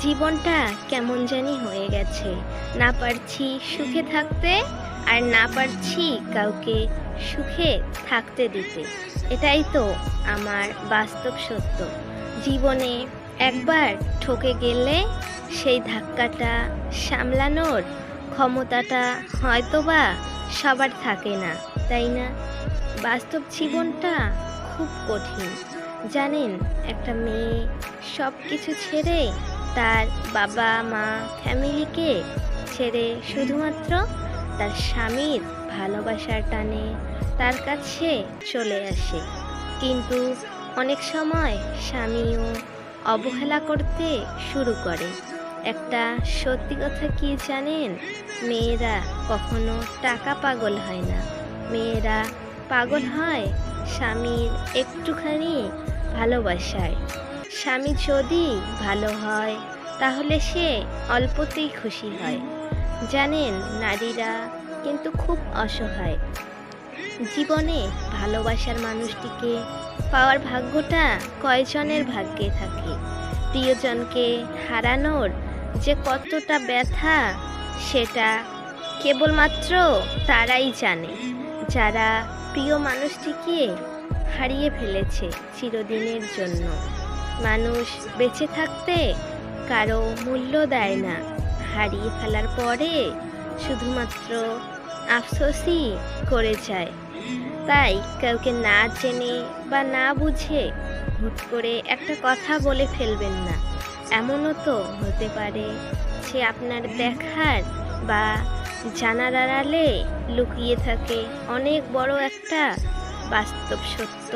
জীবনটা কেমন জানি হয়ে গেছে। না পারছি সুখে থাকতে আর না পারছি কাউকে সুখে থাকতে দিতে। এটাই তো আমার বাস্তব সত্য। জীবনে একবার ঠকে গেলে সেই ধাক্কাটা সামলানোর ক্ষমতাটা হয়তোবা সবার থাকে না, তাই না? বাস্তব জীবনটা খুব কঠিন। জানেন, একটা মেয়ে সব কিছু ছেড়ে তার বাবা, মা, ফ্যামিলিকে ছেড়ে শুধুমাত্র তার স্বামীর ভালোবাসার টানে তার কাছে চলে আসে। কিন্তু অনেক সময় স্বামীও অবহেলা করতে শুরু করে। একটা সত্যি কথা কি জানেন? মেয়েরা কখনো টাকা পাগল হয় না। মেয়েরা পাগল হয় স্বামীর একটুখানি ভালোবাসায়। স্বামী যদি ভালো হয় তাহলে সে অল্পতেই খুশি হয়। জানেন, নারীরা কিন্তু খুব অসহায়। জীবনে ভালোবাসার মানুষটিকে পাওয়ার ভাগ্যটা কয়জনের ভাগ্যে থাকে? প্রিয়জনকে হারানোর যে কতটা ব্যথা, সেটা কেবলমাত্র তারাই জানে। যারা প্রিয় মানুষটিকে হারিয়ে ফেলেছে চিরদিনের জন্য। মানুষ বেঁচে থাকতে কারও মূল্য দেয় না। হারিয়ে ফেলার পরে শুধুমাত্র আফসোসই করে যায়। তাই কাউকে না জেনে বা না বুঝে হুট করে একটা কথা বলে ফেলবেন না। এমনও তো হতে পারে সে আপনার দেখার বা জানার আড়ালে লুকিয়ে থাকে অনেক বড় একটা বাস্তব সত্য।